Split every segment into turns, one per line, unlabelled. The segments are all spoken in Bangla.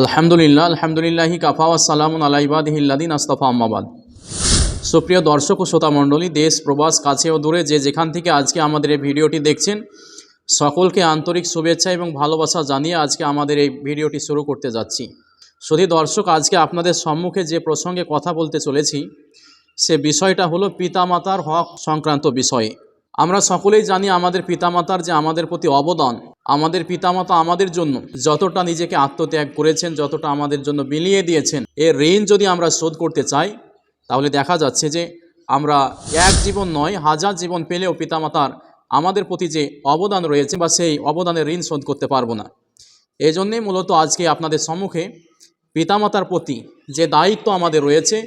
আলহামদুলিল্লাহ, আলহামদুলিল্লাহি কাফা ওয়াসালামুন আলাইবাদিহিল্লাদিন আস্তফা আম্মাবাদ সুপ্রিয় দর্শক ও শ্রোতা মণ্ডলী, দেশ, প্রবাস, কাছে ও দূরে যে যেখান থেকে আজকে আমাদের এই ভিডিওটি দেখছেন, সকলকে আন্তরিক শুভেচ্ছা এবং ভালোবাসা জানিয়ে আজকে আমাদের এই ভিডিওটি শুরু করতে যাচ্ছি। শুধু দর্শক, আজকে আপনাদের সম্মুখে যে প্রসঙ্গে কথা বলতে চলেছি, সে বিষয়টা হলো পিতামাতার হক সংক্রান্ত বিষয়ে। আমরা সকলেই জানি আমাদের পিতামাতার যে আমাদের প্রতি অবদান আমাদের পিতামাতা আমাদের জন্য যতটা নিজেকে আত্মত্যাগ করেছেন, যতটা আমাদের জন্য বিলিয়ে দিয়েছেন এর ঋণ যদি আমরা শোধ করতে চাই, তাহলে দেখা যাচ্ছে যে আমরা এক জীবন নয়, হাজার জীবন পেলেও পিতামাতার আমাদের প্রতি যে অবদান রয়েছে বা সেই অবদানের ঋণ শোধ করতে পারব না। এই জন্যেই মূলত আজকে আপনাদের সম্মুখে পিতামাতার প্রতি যে দায়িত্ব আমাদের রয়েছে,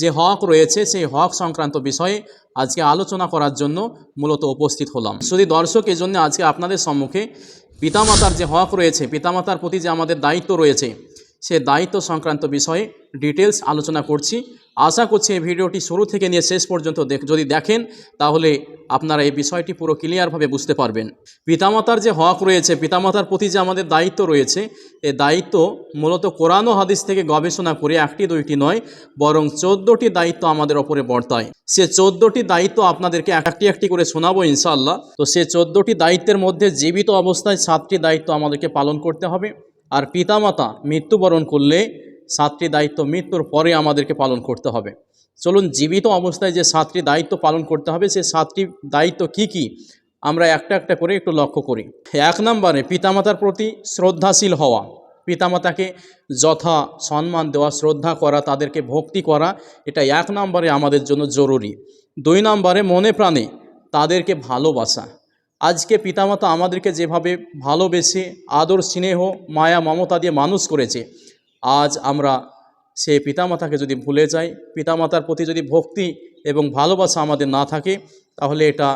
যে হক রয়েছে, সেই হক সংক্রান্ত বিষয়ে আজকে আলোচনা করার জন্য মূলত উপস্থিত হলাম। শুধু দর্শক এই জন্য আজকে আপনাদের সম্মুখে পিতামাতার যে হক রয়েছে পিতামাতার প্রতি যে আমাদের দায়িত্ব রয়েছে সে দায়িত্ব সংক্রান্ত বিষয়ে ডিটেলস আলোচনা করছি। আশা করছি এই ভিডিওটি শুরু থেকে নিয়ে শেষ পর্যন্ত যদি দেখেন, তাহলে আপনারা এই বিষয়টি পুরো ক্লিয়ারভাবে বুঝতে পারবেন। পিতামাতার যে হক রয়েছে, পিতামাতার প্রতি যে আমাদের দায়িত্ব রয়েছে এই দায়িত্ব মূলত কোরআন ও হাদিস থেকে গবেষণা করে একটি দুইটি নয়, বরং চোদ্দোটি দায়িত্ব আমাদের ওপরে বর্তায়। সে চোদ্দোটি দায়িত্ব আপনাদেরকে একটি একটি করে শোনাবো ইনশাআল্লাহ। তো সে চোদ্দোটি দায়িত্বের মধ্যে জীবিত অবস্থায় সাতটি দায়িত্ব আমাদেরকে পালন করতে হবে। আর পিতামাতা মৃত্যুবরণ করলে সাতটি দায়িত্ব মৃত্যুর পরে আমাদেরকে পালন করতে হবে। চলুন, জীবিত অবস্থায় যে সাতটি দায়িত্ব পালন করতে হবে, সে সাতটি দায়িত্ব কি কি? আমরা একটা একটা করে একটু লক্ষ্য করি। এক নম্বরে, পিতামাতার প্রতি শ্রদ্ধাশীল হওয়া। পিতামাতাকে যথা সম্মান দেওয়া, শ্রদ্ধা করা, তাদেরকে ভক্তি করা, এটা এক নম্বরে আমাদের জন্য জরুরি। দুই নম্বরে, মনে প্রাণে তাদেরকে ভালোবাসা। আজকে পিতামাতা আমাদেরকে যেভাবে ভালোবেসে আদর, স্নেহ, মায়া, মমতা দিয়ে মানুষ করেছে, আজ আমরা সেই পিতামাতাকে যদি ভুলে যাই, পিতামাতার প্রতি যদি ভক্তি এবং ভালোবাসা আমাদের না থাকে, তাহলে এটা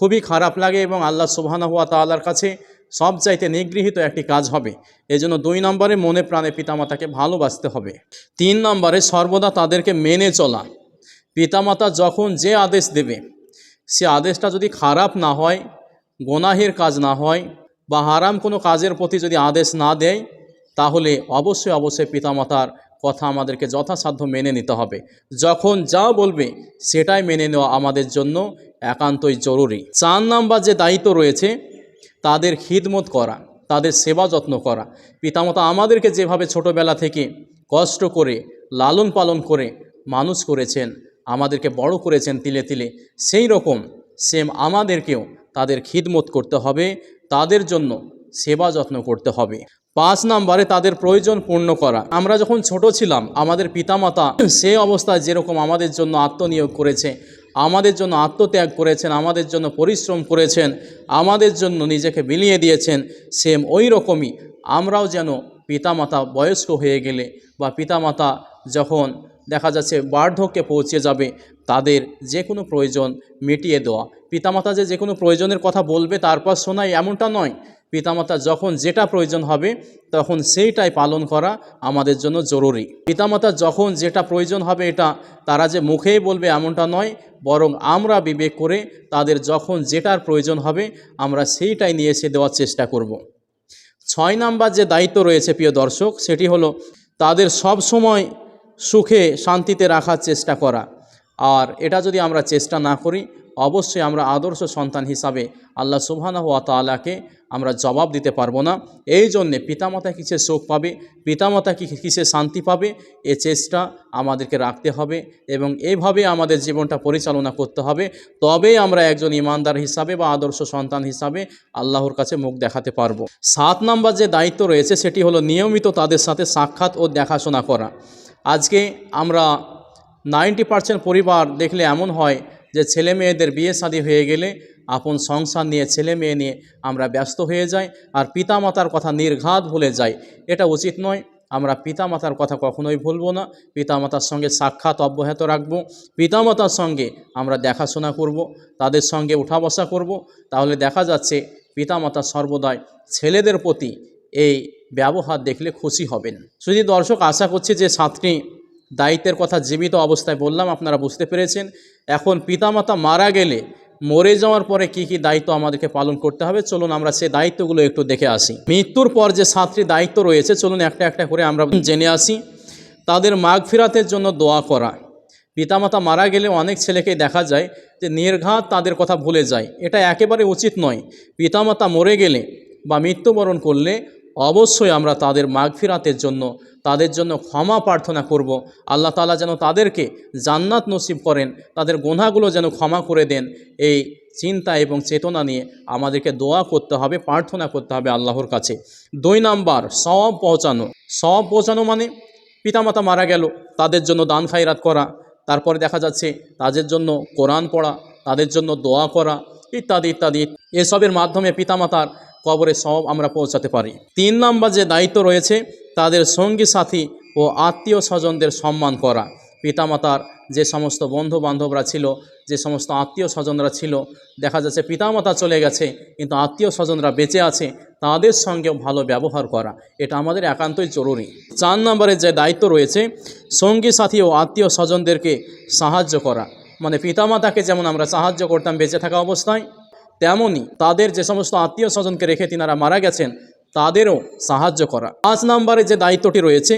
খুবই খারাপ লাগে এবং আল্লাহ সুবহানা হুয়া তাআলার কাছে সব চাইতে নিগৃহীত একটি কাজ হবে। এজন্য দুই নম্বরে মনে প্রাণে পিতামাতাকে ভালোবাসতে হবে। তিন নম্বরে সর্বদা তাদেরকে মেনে চলা। পিতামাতা যখন যে আদেশ দেবে, সে আদেশটা যদি খারাপ না হয় গোনাহের কাজ না হয় বা হারাম কোনো কাজের প্রতি যদি আদেশ না দেয়, তাহলে অবশ্যই অবশ্যই পিতামাতার কথা আমাদেরকে যথাসাধ্য মেনে নিতে হবে। যখন যা বলবে সেটাই মেনে নেওয়া আমাদের জন্য একান্তই জরুরি। চার নাম্বার যে দায়িত্ব রয়েছে, তাদের খিদমত করা, তাদের সেবা যত্ন করা। পিতামাতা আমাদেরকে যেভাবে ছোটোবেলা থেকে কষ্ট করে, লালন পালন করে মানুষ করেছেন, আমাদেরকে বড় করেছেন তিলে তিলে, সেই রকম সেম আমাদেরকেও তাদের খিদমত করতে হবে, তাদের জন্য সেবা যত্ন করতে হবে। পাঁচ নম্বরে তাদের প্রয়োজন পূর্ণ করা। আমরা যখন ছোট ছিলাম, আমাদের পিতামাতা সে অবস্থায় যেরকম আমাদের জন্য আত্মনিয়োগ করেছে, আমাদের জন্য আত্মত্যাগ করেছেন, আমাদের জন্য পরিশ্রম করেছেন, আমাদের জন্য নিজেকে বিলিয়ে দিয়েছেন, সেম ওই রকমই আমরাও যেন পিতামাতা বয়স্ক হয়ে গেলে বা পিতামাতা যখন দেখা যাচ্ছে বার্ধক্যে পৌঁছে যাবে তাদের যে কোনো প্রয়োজন মিটিয়ে দেওয়া। পিতামাতা যে যে কোনো প্রয়োজনের কথা বলবে, তারপর শোনাই এমনটা নয়। পিতামাতা যখন যেটা প্রয়োজন হবে, তখন সেইটাই পালন করা আমাদের জন্য জরুরি। পিতামাতা যখন যেটা প্রয়োজন হবে এটা, তারা যে মুখেই বলবে এমনটা নয়, বরং আমরা বিবেক করে তাদের যখন যেটার প্রয়োজন হবে, আমরা সেইটাই নিয়ে এসে দেওয়ার চেষ্টা করব। ছয় নাম্বার যে দায়িত্ব রয়েছে প্রিয় দর্শক, সেটি হলো তাদের সব সময় সুখে শান্তিতে রাখার চেষ্টা করা। আর এটা যদি আমরা চেষ্টা না করি, অবশ্যই আমরা আদর্শ সন্তান হিসাবে আল্লাহ সুবহানা ওয়া তাআলাকে আমরা জবাব দিতে পারব না। এই জন্যে পিতামাতা কিসে সুখ পাবে, পিতামাতা কি কিসে শান্তি পাবে, এ চেষ্টা আমাদেরকে রাখতে হবে এবং এভাবে আমাদের জীবনটা পরিচালনা করতে হবে। তবেই আমরা একজন ইমানদার হিসাবে বা আদর্শ সন্তান হিসাবে আল্লাহর কাছে মুখ দেখাতে পারব। সাত নম্বর যে দায়িত্ব রয়েছে, সেটি হলো নিয়মিত তাদের সাথে সাক্ষাৎ ও দেখাশোনা করা। আজকে আমরা নাইনটি পার্সেন্ট পরিবার দেখলে এমন হয় যে ছেলে মেয়েদের বিয়ে শাদী হয়ে গেলে আপন সংসার নিয়ে, ছেলে মেয়ে নিয়ে আমরা ব্যস্ত হয়ে যাই আর পিতামাতার কথা নির্ঘাত ভুলে যাই। এটা উচিত নয়। আমরা পিতামাতার কথা কখনোই ভুলবো না। পিতামাতার সঙ্গে সাক্ষাৎ অব্যাহত রাখব। পিতামাতার সঙ্গে আমরা দেখাশোনা করব, তাদের সঙ্গে উঠা বসা করব। তাহলে দেখা যাচ্ছে পিতামাতা সর্বদাই ছেলেদের প্রতি এই ব্যবহার দেখলে খুশি হবেন। শুধু দর্শক আশা করছি যে সাতটি দায়িত্বের কথা জীবিত অবস্থায় বললাম, আপনারা বুঝতে পেরেছেন। এখন পিতামাতা মারা গেলে মরে যাওয়ার পরে কি কি দায়িত্ব আমাদেরকে পালন করতে হবে? চলুন আমরা সেই দায়িত্বগুলো একটু দেখে আসি। মৃত্যুর পর যে সাতটি দায়িত্ব রয়েছে, চলুন একটা একটা করে আমরা জেনে আসি। তাদের মাঘ ফিরাতের জন্য দোয়া করা। পিতামাতা মারা গেলে অনেক ছেলেকে দেখা যায় যে নির্ঘাত তাদের কথা ভুলে যায়। এটা একেবারে উচিত নয়। পিতামাতা মরে গেলে বা মৃত্যুবরণ করলে অবশ্যই আমরা তাদের মাঘ ফিরাতের জন্য, তাদের জন্য ক্ষমা প্রার্থনা করব। আল্লাহ তালা যেন তাদেরকে জান্নাত নসিব করেন, তাদের গোনাগুলো যেন ক্ষমা করে দেন। এই চিন্তা এবং চেতনা নিয়ে আমাদেরকে দোয়া করতে হবে, প্রার্থনা করতে হবে আল্লাহর কাছে। দুই নাম্বার সব পৌঁছানো। সব পৌঁছানো মানে পিতামাতা মারা গেল, তাদের জন্য দান খাইরাত করা, তারপরে দেখা যাচ্ছে তাদের জন্য কোরআন পড়া, তাদের জন্য দোয়া করা ইত্যাদি ইত্যাদি। এসবের মাধ্যমে পিতামাতার কবরে সব আমরা পৌঁছাতে পারি। তিন নাম্বার যে দায়িত্ব রয়েছে, তাদের সঙ্গী সাথী ও আত্মীয় স্বজনদের সম্মান করা। পিতামাতার যে সমস্ত বন্ধু বান্ধবরা ছিল, যে সমস্ত আত্মীয় স্বজনরা ছিল, দেখা যাচ্ছে পিতামাতা চলে গেছে, কিন্তু আত্মীয় স্বজনরা বেঁচে আছে, তাদের সঙ্গেও ভালো ব্যবহার করা। এটা আমাদের একান্তই জরুরি। চার নম্বরের যে দায়িত্ব রয়েছে, সঙ্গী সাথী ও আত্মীয় স্বজনদেরকে সাহায্য করা। মানে পিতামাতাকে যেমন আমরা সাহায্য করতাম, বেঁচে থাকা অবস্থায় তেমনই তাদের যে সমস্ত আত্মীয় স্বজনকে রেখে তিনারা মারা গেছেন, তাদেরও সাহায্য করা। পাঁচ নম্বরে যে দায়িত্বটি রয়েছে,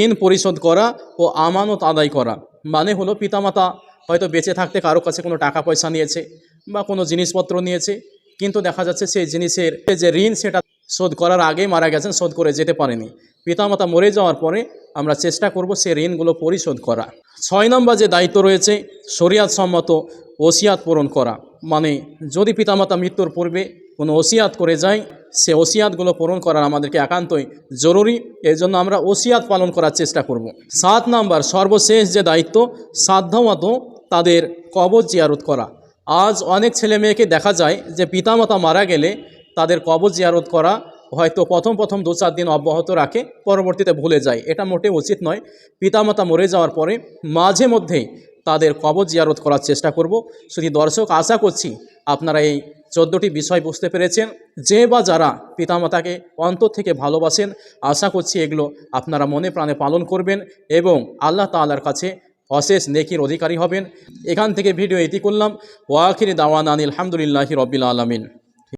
ঋণ পরিশোধ করা ও আমানত আদায় করা। মানে হলো পিতামাতা হয়তো বেঁচে থাকতে কারও কাছে কোনো টাকা পয়সা নিয়েছে বা কোনো জিনিসপত্র নিয়েছে, কিন্তু দেখা যাচ্ছে সেই জিনিসের যে ঋণ সেটা শোধ করার আগে মারা গেছেন, শোধ করে যেতে পারেনি। পিতামাতা মরে যাওয়ার পরে আমরা চেষ্টা করব সেই ঋণগুলো পরিশোধ করা। ছয় নম্বর যে দায়িত্ব রয়েছে শরিয়াত সম্মত ওসিয়াত পূরণ করা। মানে যদি পিতামাতা মৃত্যুর পূর্বে কোনো ওসিয়াত করে যায়, সে ওসিয়াতগুলো পূরণ করার আমাদেরকে একান্তই জরুরি। এর জন্য আমরা ওসিয়াত পালন করার চেষ্টা করব। সাত নাম্বার, সর্বশেষ যে দায়িত্ব, সাধ্যমতো তাদের কবর জিয়ারত করা। আজ অনেক ছেলে মেয়েকে দেখা যায় যে পিতামাতা মারা গেলে তাদের কবর জিয়ারত করা হয়তো প্রথম প্রথম দু চার দিন অব্যাহত রাখে, পরবর্তীতে ভুলে যায়। এটা মোটেও উচিত নয়। পিতামাতা মরে যাওয়ার পরে মাঝে মধ্যেই তাদের কবর জিয়ারত করার চেষ্টা করব। শুধু দর্শক, আশা করছি আপনারা এই চোদ্দোটি বিষয় বুঝতে পেরেছেন। যে বা যারা পিতামাতাকে অন্তর থেকে ভালোবাসেন, আশা করছি এগুলো আপনারা মনে প্রাণে পালন করবেন এবং আল্লাহ তাআলার কাছে অশেষ নেকির অধিকারী হবেন। এখান থেকে ভিডিও এটি করলাম। ওয়াখির দাওয়ান আনিল আলহামদুলিল্লাহি রবিল আলমিন।